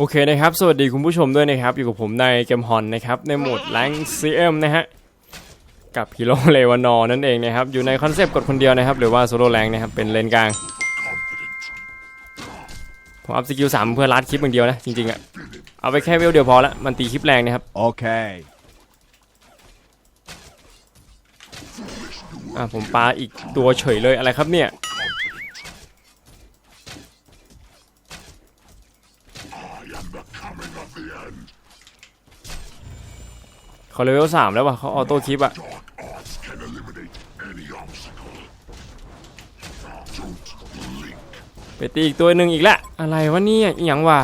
โอเคนะครับ สวัสดีคุณผู้ชมด้วยนะครับ อยู่กับผมในเกมฮอนนะครับ ในโหมดแรงซีเอ็มนะฮะ กับฮีโร่เลวานอนั่นเองนะครับ อยู่ในคอนเซปต์กดคนเดียวนะครับ หรือว่าโซโล่แรงนะครับ เป็นเลนกลาง ผมอัพสกิลสามเพื่อลัดคลิปอย่างเดียวนะ จริงๆอะเอาไปแค่เวลเดียวพอละ มันตีคลิปแรงนะครับ Okay. อะผมปาอีกตัวเฉยเลยอะไรครับเนี่ย เขาเลเวลสามแล้ววะเขาออโต้คลิปอะไปตีอีกตัวหนึ่งอีกละอะไรวะเนี่ยอีหยังวะ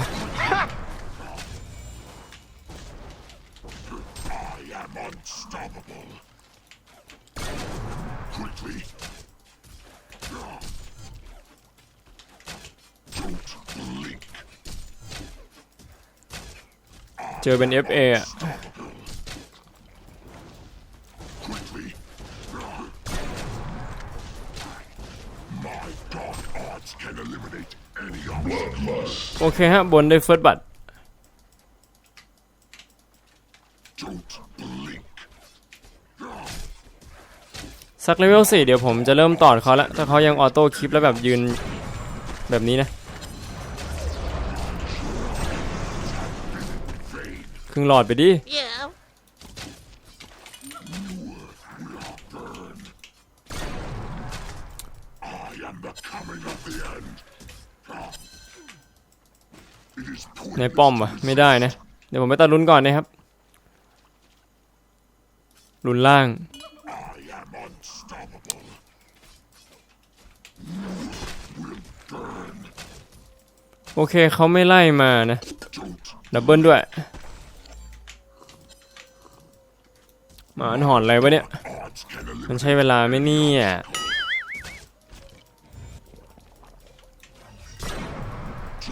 เจอเป็น FA อะ โอเคฮะ บนได้เฟิร์สบัตสักเลเวลสี่เดี๋ยวผมจะเริ่มตอดเขาแล้ว ถ้าเขายังออโต้คลิปแล้วแบบยืนแบบนี้นะ ครึ่งหลอดไปดิ Yeah. ในป้อมอะไม่ได้นะ เดี๋ยวผมไปตัดลุ้นก่อนนะครับลุ้นล่าง โอเคเขาไม่ไล่มานะดับเบิลด้วยหมาอันหอนอะไรวะเนี่ย มันใช้เวลาไห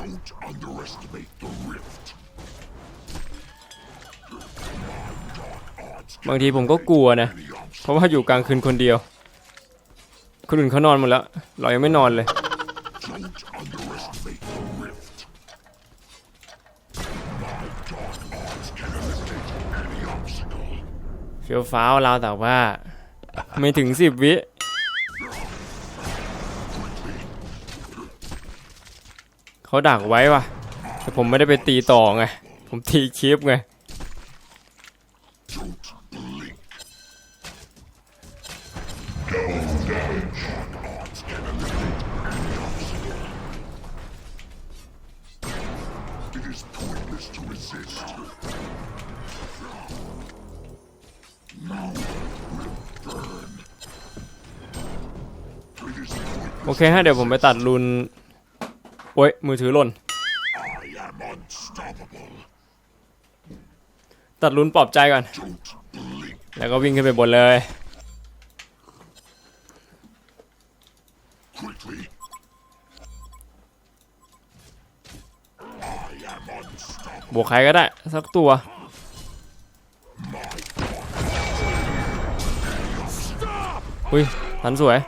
ม่เนี่ยบางทีผมก็กลัวนะ เพราะว่าอยู่กลางคืนคนเดียว คนอื่นเขานอนหมดแล้ว เรายังไม่นอนเลย เฟียวฟ้าวเราวแต่ว่า ไม่ถึงสิบวิ เขาดักไว้ว่ะ แต่ผมไม่ได้ไปตีต่อไง ผมตีคลิปไง โอเคฮะเดี๋ยวผมไปตัดรุน โอ้ยมือถือหล่น ตัดรุนปลอบใจก่อน แล้วก็วิ่งขึ้นไปบนเลย บวกใครก็ได้ สักตัว อุ้ยทันสวย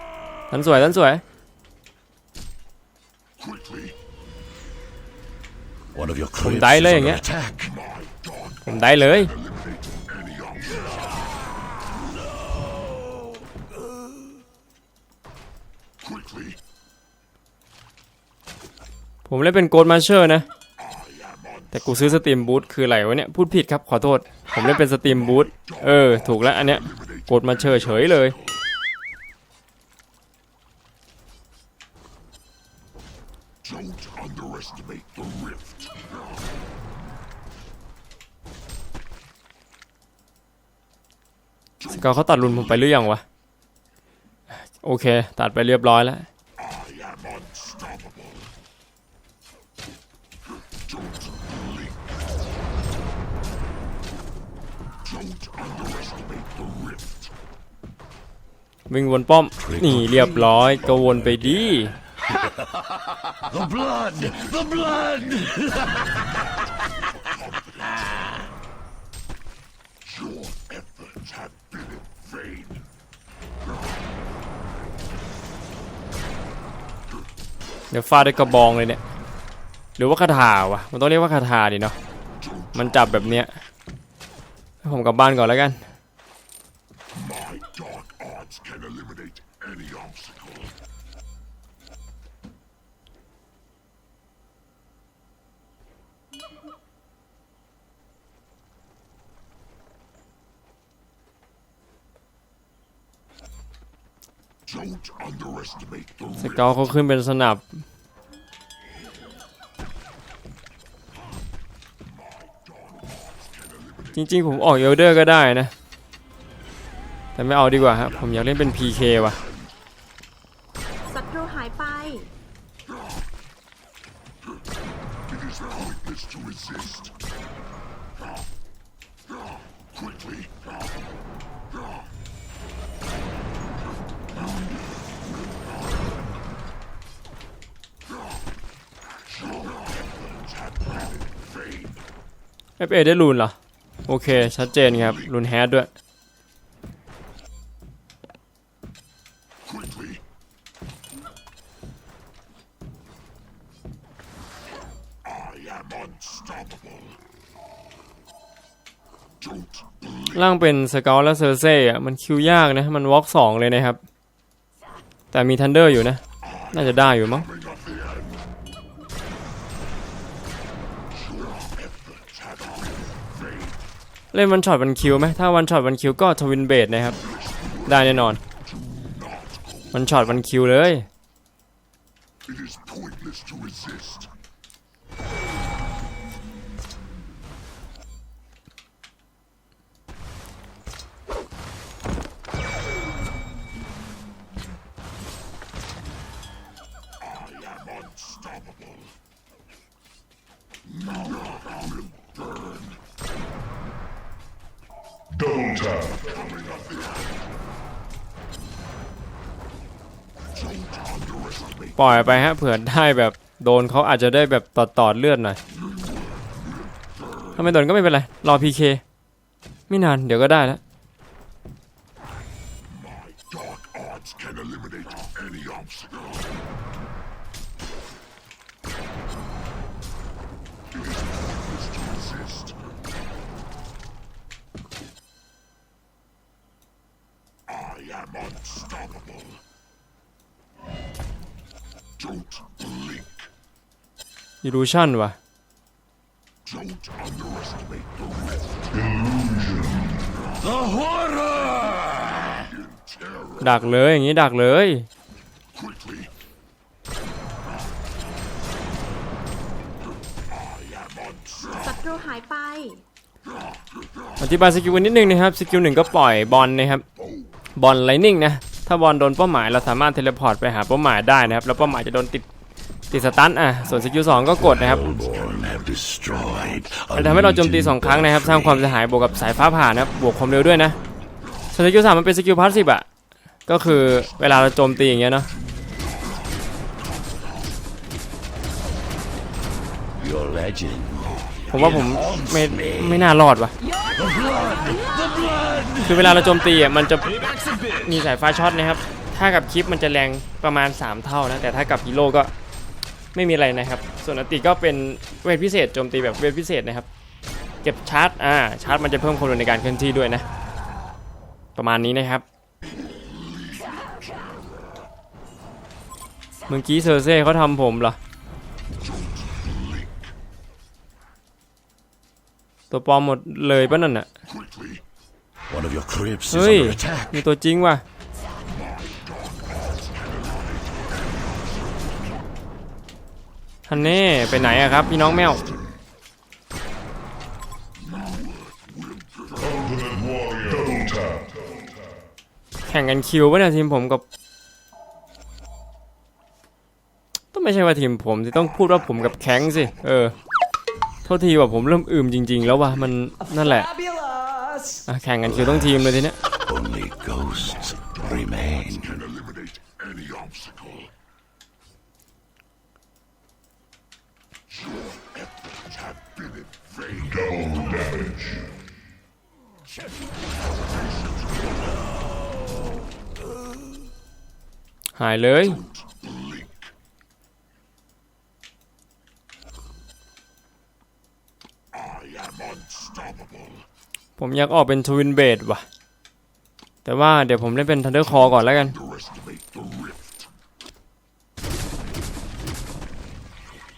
ทันสวยทันสวย ผม crypts ได้ is เลยอย่าง under เงี้ย attack. ผมได้เลย ผมเล่นเป็นโกดมาเชอร์นะ แต่กูซื้อสตรีมบูทคืออะไรวะเนี่ย พูดผิดครับขอโทษ ผมเล่นเป็นสตรีมบูทเออ ถูกแล้วอันเนี้ยโกดมาเชอร์เฉยเลย กอร์เขาตัดรุนผมไปหรือยังวะ โอเค ตัดไปเรียบร้อยแล้ว วิ่งวนป้อม นี่เรียบร้อยก็วนไปดี The blood! The blood! Your efforts have been in vain. เดี๋ยวฟาดด้วยกระบองเลยเนี่ย หรือว่าคาถาวะมันต้องเรียกว่าคาถาดิเนาะ มันจับแบบเนี้ยให้ผมกลับบ้านก่อนแล้วกัน My dark arts can eliminate any obstacle. 'Don't underestimate the สเกลเขาขึ้นเป็นสนับ จริงๆ ผมออกเอลเดอร์ก็ได้นะ แต่ไม่เอาดีกว่าฮะ ผมอยากเล่นเป็น PK ว่ะศัตรูหายไป เอฟเอได้รูนเหรอ โอเค ชัดเจนครับรูนแฮดด้วย Quickly. I am unstoppable. Don't ร่างเป็นสเกลและเซอร์เซ่อะมันคิวยากนะ มันวอล์กสองเลยนะครับ แต่มีทันเดอร์อยู่นะ น่าจะได้อยู่มั้งเล่นวันช็อตวันคิวไหมถ้าวันช็อตวันคิวก็ทวินเบดนะครับ ได้แน่นอน วันช็อตวันคิวเลย Double tap. Coming up the end. Don't underestimate ปล่อยไปฮะเผื่อได้แบบโดนเขาอาจจะได้แบบตอดตอดๆเลือดหน่อยถ้าไม่โดนก็ไม่เป็นไร รอพีเคไม่นานเดี๋ยวก็ได้แล้ว unstoppable. Don't blink. อิรูชั่นว่ะ Don't underestimate the risk The horror! in terror. ดักเลยอย่างนี้ดักเลย Quickly. I am unstoppable. ศัตรูหายไป อธิบายสกิลกันนิดนึงนะครับ สกิลหนึ่งก็ปล่อยบอลนะครับ บอลไลนิ่งนะ ถ้าบอลโดนเป้าหมายเราสามารถเทเลพอร์ตไปหาเป้าหมายได้นะครับ แล้วเป้าหมายจะโดนติดติดสตันอะ ส่วนสกิลสองก็กดนะครับทำให้เราโจมตีสองครั้งนะครับ สร้างความเสียหายบวกกับสายฟ้าผ่านะครับ บวกความเร็วด้วยนะ ส่วนสกิลสามมันเป็นสกิลพาสซีฟอะ ก็คือเวลาเราโจมตีอย่างเงี้ยเนาะ ผมว่าผมไม่ไม่น่ารอดว่ะ คือเวลาเราโจมตีอะมันจะมีสายฟ้าช็อตนะครับ ถ้ากับคลิปมันจะแรงประมาณ 3 เท่านะ แต่ถ้ากับฮีโร่ก็ไม่มีอะไรนะครับ ส่วนอติก็เป็นเวทพิเศษโจมตีแบบเวทพิเศษนะครับ เก็บชาร์จ อ่า ชาร์จมันจะเพิ่มความเร็วในการเคลื่อนที่ด้วยนะ ประมาณนี้นะครับ เมื่อกี้เซอร์เซ่เขาทำผมเหรอ ตัวปลอมหมดเลยปะนั่นน่ะ Quickly. One of your crypts is เฮ้ย under attack. มีตัวจริงว่ะฮันเน่ไปไหนอะครับพี่น้องแมว Ultimate warrior. Double tap. แข่งกันคิวปะเนี่ยทีมผมกับต้องไม่ใช่ว่าทีมผมที่ต้องพูดว่าผมกับแข้งสิ เออ โทษทีว่าผมเริ่มอืมจริง ๆ แล้วว่ะมันนั่นแหละอะแข่งกันคิวต้องทีมเลยทีเนี้ย Only ghosts remain. Can eliminate any obstacle. Your efforts have been in vain. Double damage. หายเลย Blink. am unstoppable. ผมอยากออกเป็นทวินเบดว่ะ แต่ว่าเดี๋ยวผมเล่นเป็นทันเดอร์คอก่อนแล้วกัน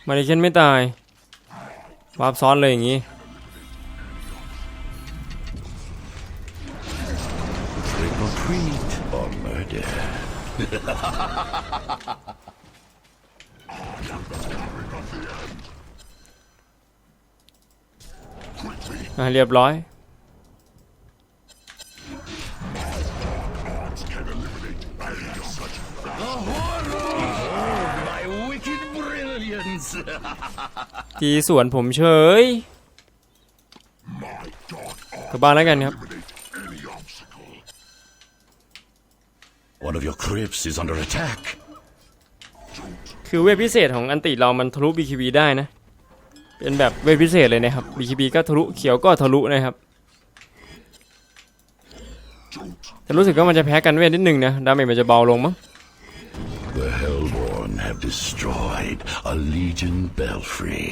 มาดิเชนไม่ตายวาร์ปซ้อนเลยอย่างงี้ เรียบร้อย My wicked brilliance. ทีสวนผมเฉยกลับบ้านแล้วกันครับ Any obstacle. One of your crypts is under attack. คือเวทพิเศษของอันติเรามันทะลุ BKB ได้นะ เป็นแบบเวทพิเศษเลยนะครับ BKB ก็ทะลุเขียวก็ทะลุนะครับแต่รู้สึกว่ามันจะแพ้กันเวทนิดนึงนะ ดาเมจมันจะเบาลงมั้ง The Hellborn have destroyed a Legion belfry.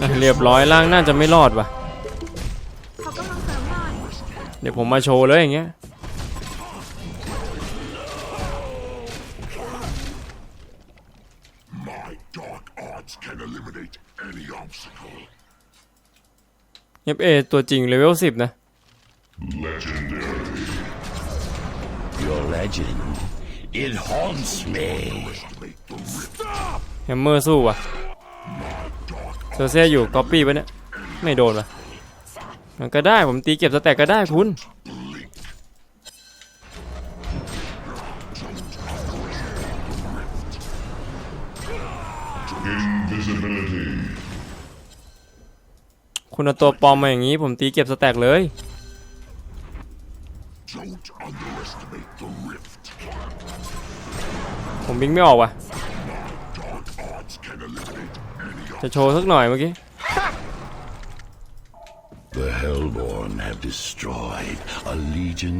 อะเรียบร้อยล่างน่าจะไม่รอดว่ะเขากำลังเสริมหน่อยเดี๋ยวผมมาโชว์เลยอย่างเงี้ย eliminate any obstacle. FA ตัวจริงเลเวล10นะ Legendary. Your legend, it haunts me. Underestimate the rift. แฮมเมอร์สู้ว่ะเซอร์เซ่อยู่ก๊อปปี้ปะเนี่ย ไม่โดนว่ะมันก็ได้ผมตีเก็บสแต็กก็ได้คุณ คุณเอาตัวปลอมมาอย่างนี้ ผมตีเก็บสแต็กเลย Don't underestimate the rift. ผมบิงไม่ออกว่ะ Dark arts can eliminate any จะโชว์สักหน่อยเมื่อกี้ The Hellborn have destroyed a Legion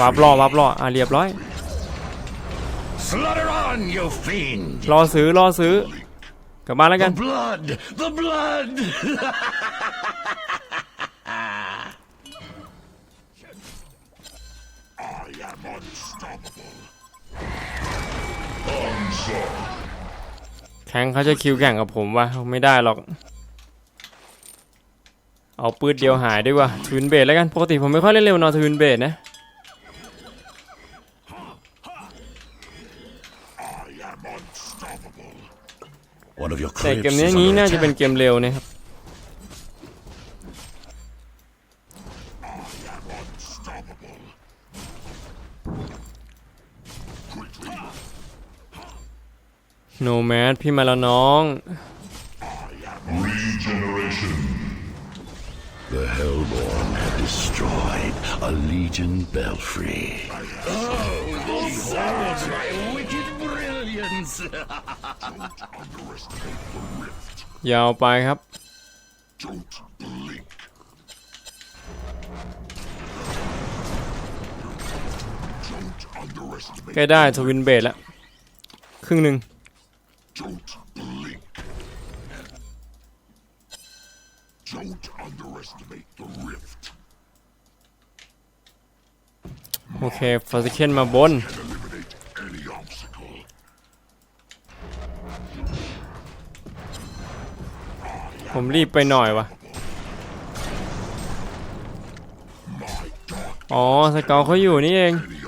วาร์ปล่อ belfry. วาร์ปล่ออะเรียบร้อย Slaughter on, you fiend! รอซื้อรอซื้อกลับบ้านแล้วกั The น blood! The blood! แข่งเขาจะคิวแข่งกับผมวะไม่ได้หรอก เอาปืดเดียวหายดีกว่าทวินเบดแล้วกัน ปกติผมไม่ค่อยเล่นเร็วนอนทวินเบดนะ I am unstoppable. One of your แต่ crypts เกมนี้ is นี้ under น่าจะเป็น attack. เกมเร็วนะครับ No Mad พี่มาแล้วน้อง Regeneration. The Hellborn have destroyed a Legion belfry. Behold my wicked brilliance! Underestimate the rift. ยาวไปครับ Don't blink. Don't underestimate. ใกล้ได้ทวินเบดแล้ว ครึ่งหนึ่ง Don't blink. Don't underestimate the rift. โอเคฟอร์ซิเคนมาบน Eliminate any obstacle. ผมรีบไปหน่อยวะ My dark อ๋อ สเกลเขาอยู่นี่เอง any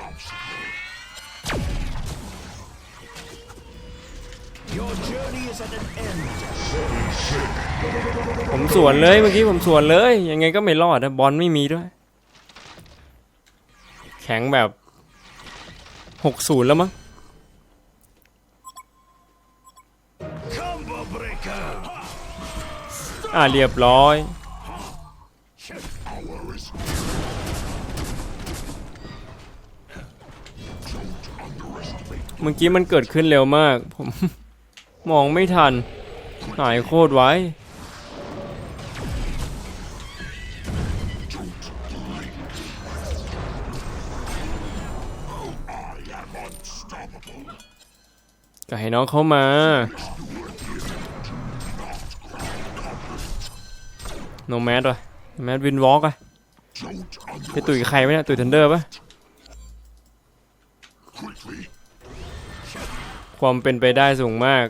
ผมสวนเลยเมื่อกี้ผมสวนเลย ยังไงก็ไม่รอดนะบอลไม่มีด้วย แข็งแบบ60แล้วมั้งอ่าเรียบร้อย เมื่อกี้มันเกิดขึ้นเร็วมาก ผม มองไม่ทัน หายโคตรไว้ ก็ให้น้องเข้ามา โนแมสวะแมสวินวอล์กอะไปตุ๋ยใครวะเนี่ยตุ๋ยทันเดอร์ปะความเป็นไปได้สูงมาก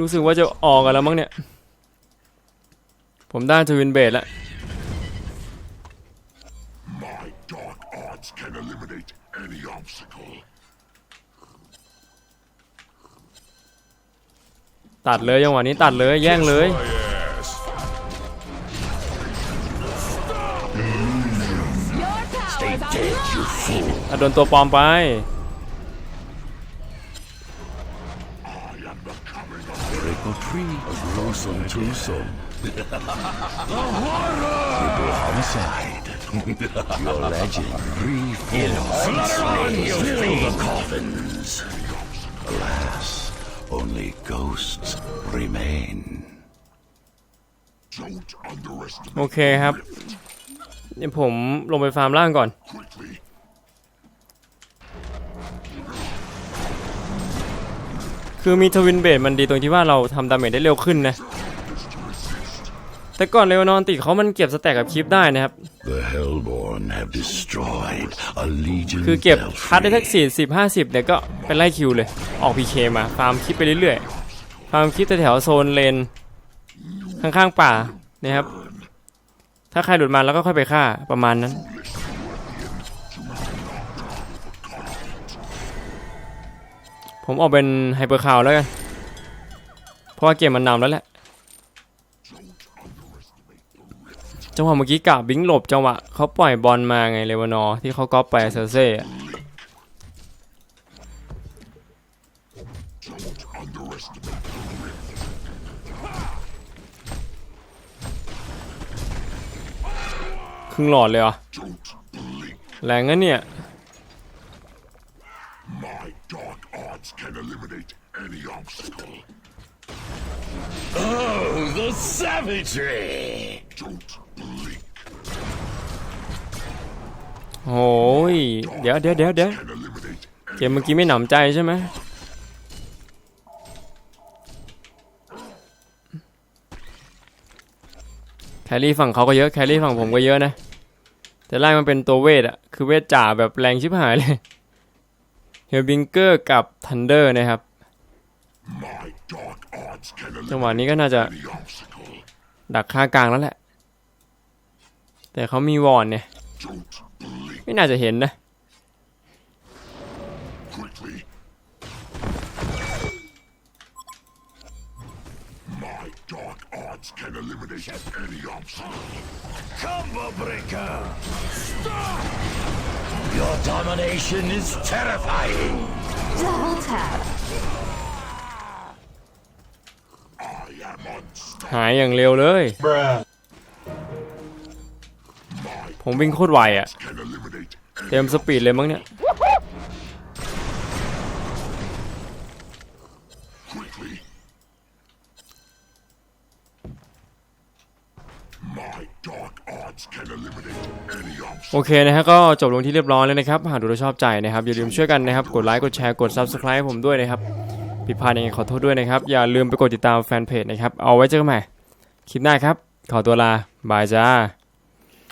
รู้สึกว่าจะออกกันแล้วมั้งเนี่ย ผมได้ทวินเบดแล้ว My dark arts can eliminate any obstacle. ตัดเลยจังหวะนี้ตัดเลยแย่งเลย My ass. Dead, you fool. อะโดนตัวปลอมไป Trick or treat. Gruesome twosome. Triple homicide. Your legend. Brief Flutter on, your the coffins. Alas, only ghosts remain. โอเคครับ เดี๋ยวผมลงไปฟาร์มล่างก่อน คือมีทวินเบดมันดีตรงที่ว่าเราทำดาเมจได้เร็วขึ้นนะ แต่ก่อนเลวานอนติเขามันเก็บสแต็กกับคลิปได้นะครับ The Hellborn have destroyed a legion คือเก็บ belfry. คัดได้ทักสี่สิบห้าสิบเนี่ยก็เป็นไล่คิวเลย ออกพีเคมา ฟาร์มคลิปไปเรื่อยๆ ฟาร์มคลิปแถวๆโซนเลน ข้างๆป่านะครับ ถ้าใครหลุดมาแล้วก็ค่อยไปฆ่าประมาณนั้นผมออกเป็นไฮเปอร์คาวแล้วกัน เพราะว่าเกมมันนำแล้วแหละ จังหวะเมื่อกี้กะบิงหลบจังหวะเขาปล่อยบอลมาไงเลวานอที่เขาก๊อปไปเซอร์เซ่ครึ่งหลอดเลยเหรอแรงงั้นเนี่ย Oh, the savagery! โอ้ยเดี๋ยวเดี๋ยวเดี๋ยวเดี๋ยวเกมเมื่อกี้ไม่หนำใจใช่ไหมแครี่ฝั่งเขาก็เยอะแครี่ฝั่งผมก็เยอะนะ แต่ไล่มันเป็นตัวเวทอะคือเวทจ่าแบบแรงชิบหายเลยเฮลบิงเกอร์กับทันเดอร์นะครับจังหวะนี้ก็น่าจะดักค่ากลางแล้วแหละ แต่เขามีวอนเนี่ย ไม่น่าจะเห็นนะ quickly. My dark arts can eliminate any obstacle. Combo breaker! Stop! Your domination is terrifying! Double tap. I am unstoppable. หายอย่างเร็วเลย ผมวิ่งโคตรไวอะ Can eliminate เต็มสปีดเลยมั้งเนี่ยโอเคนะฮะก็จบลงที่เรียบร้อยแล้วนะครับ หากดูแล้วชอบใจนะครับ อย่าลืมช่วยกันนะครับ กดไลค์กดแชร์กด Subscribe ผมด้วยนะครับผิดพลาดยังไงขอโทษด้วยนะครับ อย่าลืมไปกดติดตามแฟนเพจนะครับ เอาไว้เจอกันใหม่ คลิปหน้าครับ ขอตัวลา บายจ้า